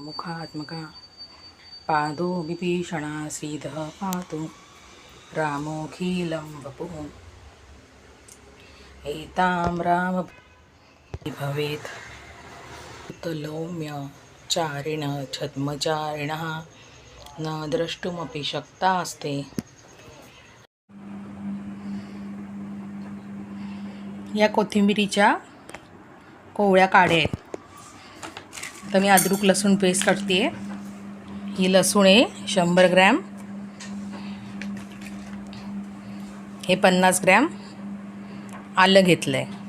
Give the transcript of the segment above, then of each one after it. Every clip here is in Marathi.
मुखात्मका पादो विभीषणा श्रीधः पातु। रामोऽखिलं वपुः। एतां राम भवेत्। तलोम्य चारिण छद्मचारिणः न द्रष्टुमपि शक्तास्ते। या कोथिंबिरीच्या कोवळ्या काड्या आहेत. तर मी अद्रक लसूण पेस्ट काढते ही लसूण आहे शंभर ग्रॅम. हे पन्नास ग्रॅम. आलं घेतलं आहे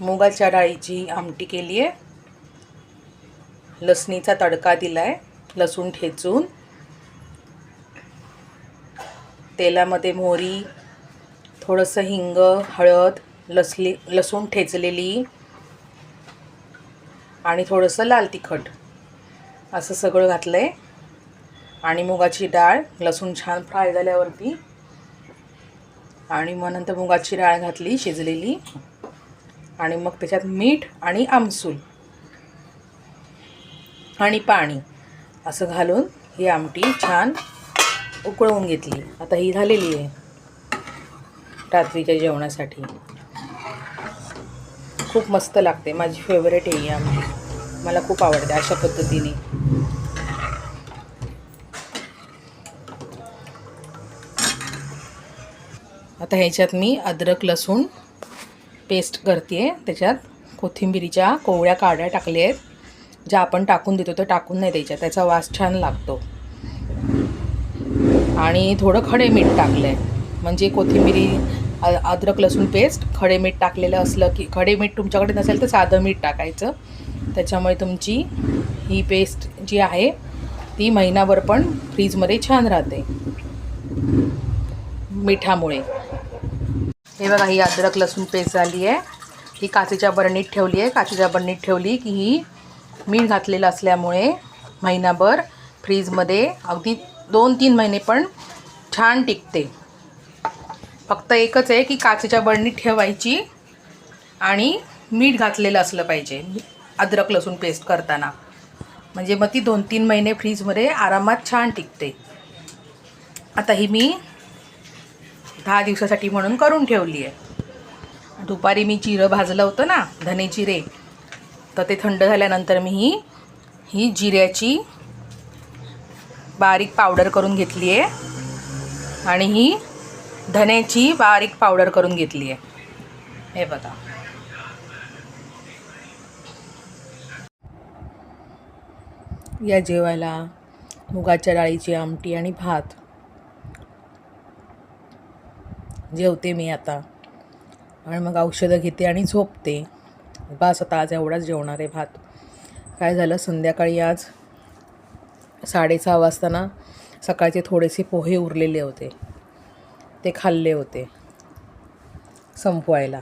मुगाच्या डाळीची आमटी केली आहे लसणीचा तडका दिला आहे लसूण ठेचून. तेलामध्ये मोहरी थोडंसं हिंग हळद लसली लसूण ठेचलेली आणि थोडंसं लाल तिखट. असं सगळं घातलं आहे आणि मुगाची डाळ लसूण छान फ्राय झाल्यावरती. आणि मग नंतर मुगाची डाळ घातली शिजलेली. आणि मग त्याच्यात मीठ आणि आमसूल. आणि पाणी. असं घालून ही आमटी छान उकळवून घेतली. आता ही झालेली आहे. रात्रीच्या जेवणासाठी. खूप मस्त लागते. माझी फेवरेट आहे ही आमटी मला खूप आवडते अशा पद्धतीने. आता ह्याच्यात मी अद्रक लसूण पेस्ट करते. त्याच्यात कोथिंबिरीच्या कोवळ्या काड्या टाकल्या आहेत. ज्या आपण टाकून देतो त्या टाकून नाही द्यायच्या त्याचा वास छान लागतो. आणि थोडं खडे मीठ टाकलं आहे म्हणजे कोथिंबिरी अद्रक लसूण पेस्ट खडे मीठ टाकलेलं असलं की खडे मीठ तुमच्याकडे नसेल तर साधं मीठ टाकायचं. त्याच्यामुळे तुमची ही पेस्ट जी आहे ती महिनाभर पण फ्रीजमध्ये छान राहते. मिठामुळे. हे बघा ही अद्रक लसूण पेस्ट झाली आहे. ही काचेच्या बरणीत ठेवली आहे. काचेच्या बरणीत ठेवली की ही मीठ घातलेलं असल्यामुळे महिनाभर फ्रीजमध्ये अगदी दोन तीन महिने पण छान टिकते. फक्त एकच आहे की काचेच्या बरणीत ठेवायची आणि मीठ घातलेलं असलं पाहिजे अद्रक लसूण पेस्ट करताना. म्हणजे मग ती दोन तीन महिने फ्रीजमध्ये आरामात छान टिकते. आता ही मी दहा दिवसासाठी म्हणून करून ठेवली आहे. दुपारी मी जिरं भाजलं होतं ना धने जिरे तर ते थंड झाल्यानंतर मी ही ही जिऱ्याची बारीक पावडर करून घेतली आहे. आणि ही धण्याची बारीक पावडर करून घेतली आहे हे बघा. या जेवायला मुगाच्या डाळीची आमटी आणि भात. जेवते मी आता. आणि मग औषधं घेते आणि झोपते. बस आता आज एवढाच जेवणार आहे भात. काय झालं? संध्याकाळी आज साडेसहा वाजताना सकाळचे थोडेसे पोहे उरलेले होते. ते खाल्ले होते. संपवायला.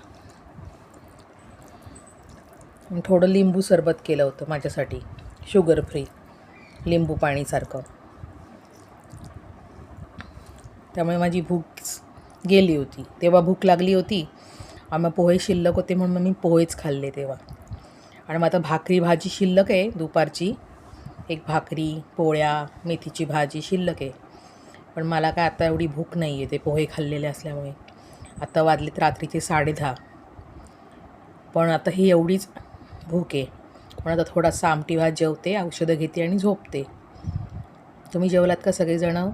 थोडं लिंबू सरबत केलं होतं माझ्यासाठी. शुगर फ्री लिंबू पाणीसारखं. त्यामुळे माझी भूक गेली होती. तेव्हा भूक लागली होती. आम्ही पोहे शिल्लक होते म्हणून मी पोहेच खाल्ले तेव्हा. आणि मग आता भाकरी भाजी शिल्लक आहे. दुपारची एक भाकरी पोळ्या मेथीची भाजी शिल्लक आहे. पण मला काय आता एवढी भूक नाही आहे ते पोहे खाल्लेले असल्यामुळे. आता वाजलेत रात्रीचे साडेदहा. पण आता ही एवढीच भूक आहे. पण आता थोडासा आमटी भात जेवते औषधं घेते आणि झोपते. तुम्ही जेवलात का सगळेजणं?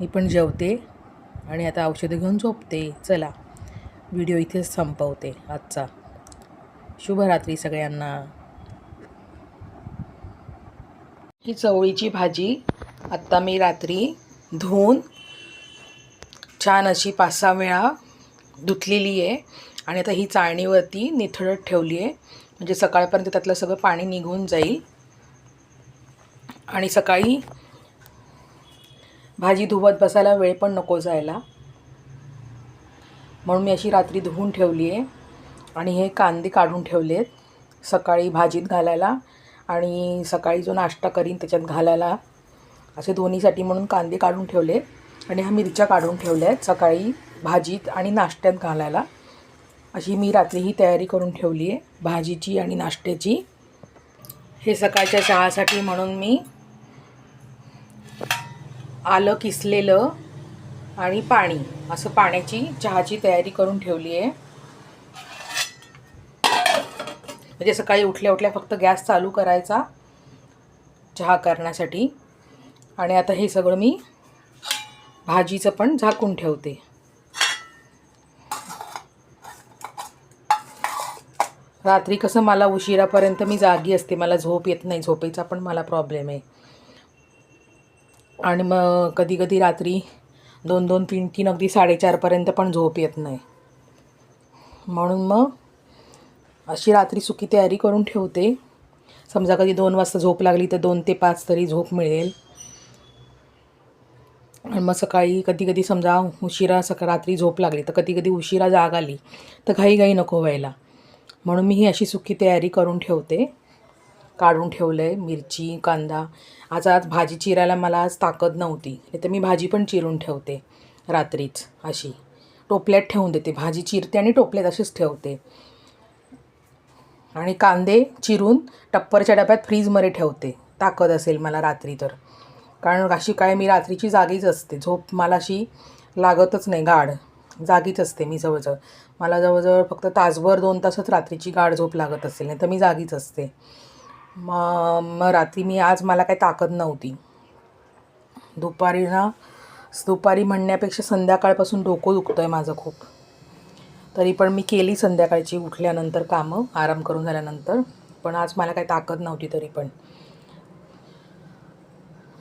मी पण जेवते आणि आता औषधं घेऊन झोपते. चला व्हिडिओ इथेच संपवते आजचा. शुभरात्री सगळ्यांना. ही चवळीची भाजी आत्ता मी रात्री धुवून छान अशी पाच सहा वेळा धुतलेली आहे. आणि आता ही चाळणीवरती निथळत ठेवली आहे. म्हणजे सकाळपर्यंत त्यातलं सगळं पाणी निघून जाईल. आणि सकाळी भाजी धुवत बसायला वेळ पण नको जायला. म्हणून मी अशी रात्री धुवून ठेवली आहे. आणि हे कांदे काढून ठेवले आहेत. सकाळी भाजीत घालायला. आणि सकाळी जो नाश्ता करीन त्याच्यात घालायला. असे दोन्हीसाठी म्हणून कांदे काढून ठेवले आणि ह्या मिरच्या काढून ठेवल्या आहेत सकाळी भाजीत आणि नाश्त्यात घालायला. अशी मी रात्री ही तयारी करून ठेवली आहे भाजीची आणि नाश्त्याची. हे सकाळच्या चहासाठी म्हणून मी आलं किसलेलं आणि पाणी असं पाण्याची चहाची तयारी करून ठेवली आहे. म्हणजे सकाळी उठल्या उठल्या फक्त गॅस चालू करायचा चहा करण्यासाठी. आणि आता हे सगळं मी भाजीचं पण झाकून ठेवते. रात्री कसं मला उशिरापर्यंत मी जागी असते मला झोप येत नाही झोपेचा पण मला प्रॉब्लेम आहे. आणि मग कधी कधी रात्री दोन दोन तीन तीन अगदी साडेचारपर्यंत पण झोप येत नाही. म्हणून मग अशी रात्री सुकी तयारी करून ठेवते. समजा कधी दोन वाजता झोप लागली तर दोन ते पाच तरी झोप मिळेल. आणि मग सकाळी कधी कधी समजा उशिरा सका रात्री झोप लागली तर कधी कधी उशिरा जाग आली तर घाईघाई नको व्हायला. म्हणून मी ही अशी सुकी तयारी करून ठेवते. काढून ठेवलं आहे मिरची कांदा. आज आज भाजी चिरायला मला आज ताकद नव्हती नाही तर मी भाजी पण चिरून ठेवते रात्रीच अशी. टोपल्यात ठेवून देते भाजी चिरते आणि टोपल्यात अशीच ठेवते. आणि कांदे चिरून टप्परच्या डब्यात फ्रीजमध्ये ठेवते. ताकद असेल मला रात्री तर. कारण अशी काय मी रात्रीची जागीच असते. झोप मला अशी लागतच नाही गाढ. जागीच असते मी जवळजवळ. मला जवळजवळ फक्त तासभर दोन तासच रात्रीची गाढ झोप लागत असेल नाही तर मी जागीच असते. मग मग रात्री मी आज मला काही ताकद नव्हती. दुपारी ना दुपारी म्हणण्यापेक्षा संध्याकाळपासून डोकं दुखतं आहे माझं खूप. तरी पण मी केली संध्याकाळची उठल्यानंतर कामं आराम करून झाल्यानंतर. पण आज मला काही ताकद नव्हती तरी पण.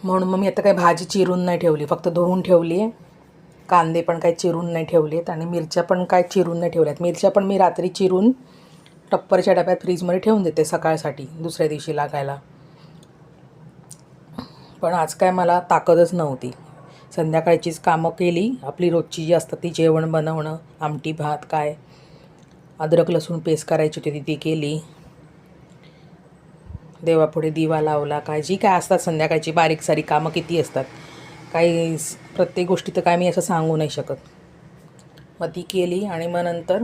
म्हणून मग मी आता काही भाजी चिरून नाही ठेवली. फक्त धुवून ठेवली आहे. कांदे पण काही चिरून नाही ठेवलेत आणि मिरच्या पण काय चिरून नाही ठेवल्यात. मिरच्या पण मी रात्री चिरून टप्परच्या डब्यात फ्रीजमध्ये ठेवून देते सकाळसाठी दुसऱ्या दिवशी लागायला. पण आज काय मला ताकदच नव्हती. संध्याकाळचीच कामं केली. आपली रोजची जी असतात ती जेवण बनवणं आमटी भात काय? अद्रक लसूण पेस्ट करायची होती ती केली. देवापुढे दिवा लावला काय जी काय असतात संध्याकाळची बारीक सारी कामं किती असतात काही प्रत्येक गोष्टी तर काय मी असं सांगू नाही शकत. मग ती केली आणि मग नंतर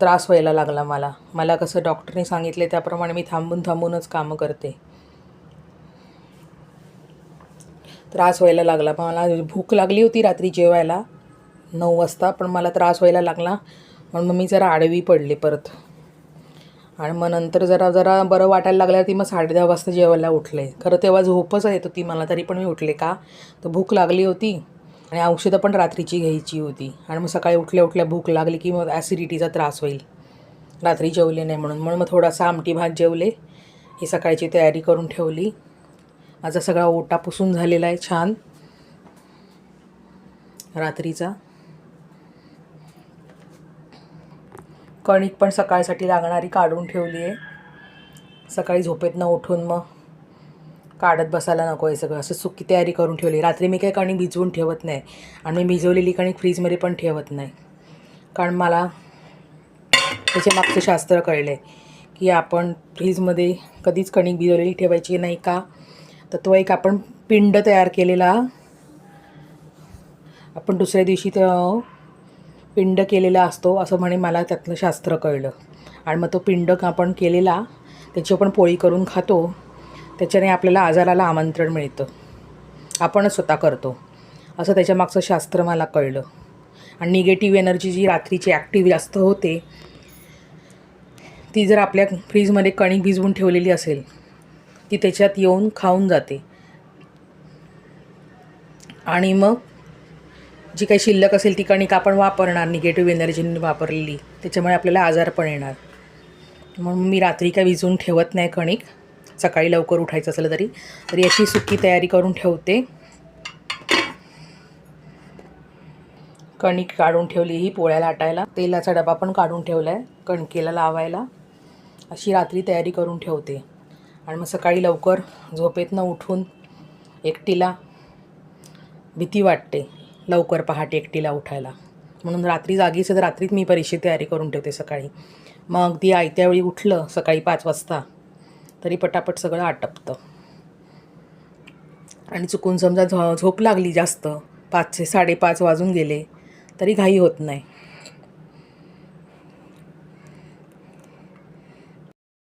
त्रास व्हायला लागला मला. मला कसं डॉक्टरने सांगितले त्याप्रमाणे मी थांबून थांबूनच कामं करते. त्रास व्हायला लागला. मला भूक लागली होती रात्री जेवायला नऊ वाजता पण मला त्रास व्हायला लागला. म्हणून मग मी जरा आडवी पडले परत. आणि मग नंतर जरा जरा बरं वाटायला लागलं ती मग साडे दहा वाजता जेवायला उठले. खरं तेव्हा झोपच येत होती मला तरी पण मी उठले का? तर भूक लागली होती. आणि औषधं पण रात्रीची घ्यायची होती. आणि मग सकाळी उठल्या उठल्या भूक लागली की मग ॲसिडिटीचा त्रास होईल. रात्री जेवले नाही म्हणून. म्हणून मग थोडासा आमटी भात जेवले. ही सकाळची तयारी करून ठेवली. माझा सगळा ओटा पुसून झालेला आहे छान. रात्रीचा. कणिक पण सकाळसाठी लागणारी काढून ठेवली आहे. सकाळी झोपेतनं उठून मग काढत बसायला नको आहे सगळं. असं सुकी तयारी करून ठेवली. रात्री मी काही कणिक भिजवून ठेवत नाही आणि मी भिजवलेली कणिक फ्रीजमध्ये पण ठेवत नाही. कारण मला त्याचे मागचं शास्त्र कळले की आपण फ्रीजमध्ये कधीच कणिक भिजवलेली ठेवायची नाही का? तर तो एक आपण पिंड तयार केलेला. आपण दुसऱ्या दिवशी तो पिंड केलेला असतो असं म्हणे मला त्यातलं शास्त्र कळलं. आणि मग तो पिंड आपण केलेला त्याची आपण पोळी करून खातो त्याच्याने आपल्याला आजाराला आमंत्रण मिळतं. आपणच स्वतः करतो. असं त्याच्यामागचं शास्त्र मला कळलं. आणि निगेटिव्ह एनर्जी जी रात्रीची ॲक्टिव्ह जास्त होते ती जर आपल्या फ्रीजमध्ये कणिक भिजवून ठेवलेली असेल ती त्याच्यात येऊन खाऊन जाते. आणि मग जी काही शिल्लक असेल ती कणिक आपण वापरणार निगेटिव्ह एनर्जीने वापरलेली त्याच्यामुळे आपल्याला आजार पण येणार. म्हणून मी रात्री काय विजून ठेवत नाही कणिक. सकाळी लवकर उठायचं असलं तरी. तरी अशी सुकी तयारी करून ठेवते. कणिक काढून ठेवली ही पोळ्या लाटायला. तेलाचा डबा पण काढून ठेवला आहे कणकेला लावायला. अशी रात्री तयारी करून ठेवते. आणि मग सकाळी लवकर झोपेतनं उठून एकटीला भीती वाटते. लवकर पहाटे एकटीला उठायला. म्हणून रात्री जागीच तर रात्रीच मी परीक्षेची तयारी करून ठेवते सकाळी. मग अगदी आयत्या वेळी उठलं सकाळी पाच वाजता. तरी पटापट सगळं आटपतं. आणि चुकून समजा झो झोप लागली जास्त पाचशे साडेपाच वाजून गेले तरी घाई होत नाही.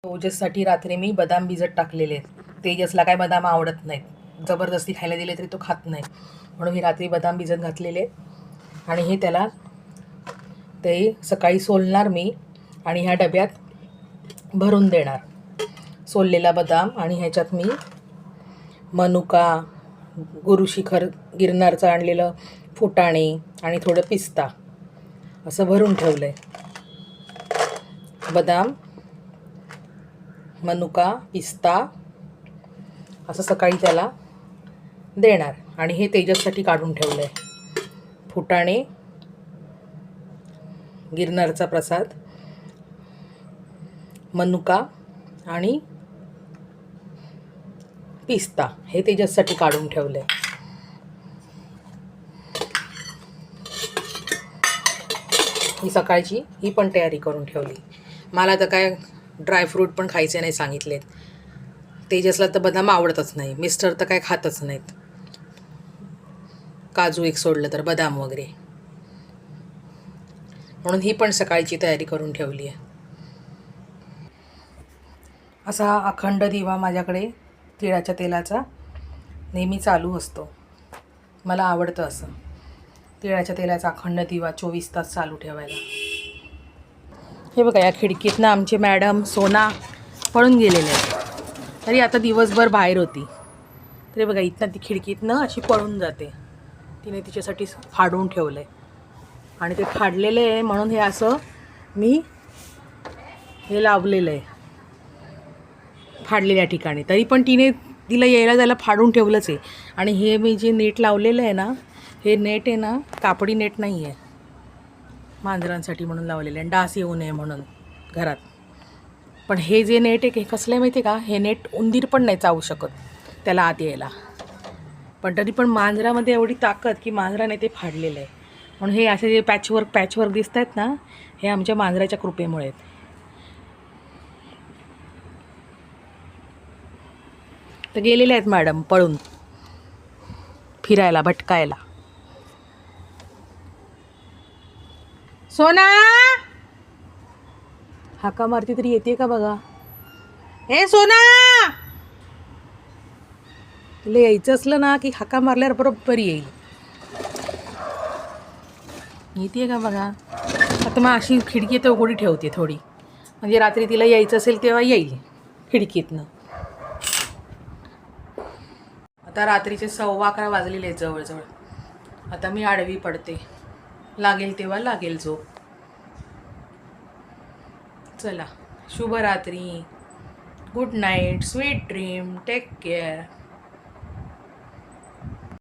ओजससाठी रात्री मी बदाम भिजत टाकलेले आहेत. तेजसला काय बदाम आवडत नाहीत. जबरदस्ती खायला दिले तरी तो खात नाही म्हणून मी रात्री बदाम भिजत घातलेले आहेत. आणि हे त्याला ते सकाळी सोलणार मी आणि ह्या डब्यात भरून देणार सोललेला बदाम आणि ह्याच्यात मी मनुका गुरुशिखर गिरनारचं आणलेलं फुटाणे आणि थोडं पिस्ता असं भरून ठेवलं आहे बदाम मनुका पिस्ता असं सकाळी त्याला देणार. आणि हे तेजससाठी काढून ठेवलं आहे फुटाणे गिरनारचा प्रसाद मनुका आणि पिस्ता हे तेजससाठी काढून ठेवलं आहे ही सकाळची ही पण तयारी करून ठेवली. मला तर काय ड्रायफ्रूट पण खायचे नाही सांगितलेत. तेजसला तर बदाम आवडतच नाही. मिस्टर तर काय खातच नाहीत. काजू एक सोडलं तर बदाम वगैरे. म्हणून ही पण सकाळची तयारी करून ठेवली आहे. असा अखंड दिवा माझ्याकडे तिळाच्या तेलाचा नेहमी चालू असतो. मला आवडतं असं. तिळाच्या तेलाचा अखंड दिवा चोवीस तास चालू ठेवायला. हे बघा या खिडकीतनं आमचे मॅडम सोना पळून गेलेले आहेत. तरी आता दिवसभर बाहेर होती. तरी बघा इथनं ती खिडकीतनं अशी पळून जाते. तिने तिच्यासाठी फाडून ठेवलं आहे आणि ते फाडलेलं आहे म्हणून हे असं मी हे लावलेलं आहे. फाडलेल्या ठिकाणी. तरी पण तिने तिला यायला जायला फाडून ठेवलंच आहे. आणि हे मी जे नेट लावलेलं आहे ना हे नेट आहे ना कापडी नेट नाही आहे. मांजरांसाठी म्हणून लावलेलं आहे. डास येऊ नये म्हणून घरात. पण हे जे नेट आहे हे कसलं आहे माहिती आहे का? हे नेट उंदीर पण नाही चावू शकत त्याला आत यायला. पण तरी पण मांजरामध्ये एवढी ताकद की मांजराने ते फाडलेलं आहे. म्हणून हे असे जे पॅचवर्क पॅचवर्क दिसत आहेत ना हे आमच्या मांजराच्या कृपेमुळे आहेत. तर गेलेले आहेत मॅडम पळून. फिरायला भटकायला. सोना! हाका मारती तरी येते का बघा? हे सोना! तुला यायचं असलं ना की हाका मारल्यावर बरोबर येईल. येते का बघा? आता मग अशी खिडकी तर उघडी ठेवते थोडी. म्हणजे रात्री तिला यायचं असेल तेव्हा येईल खिडकीतनं. आता रात्रीचे सव्वा अकरा वाजलेले आहेत जवळजवळ. आता मी आडवी पडते. लागेल तेव्हा लागेल झोप. चला. शुभरात्री. Good night. Sweet dream. Take care.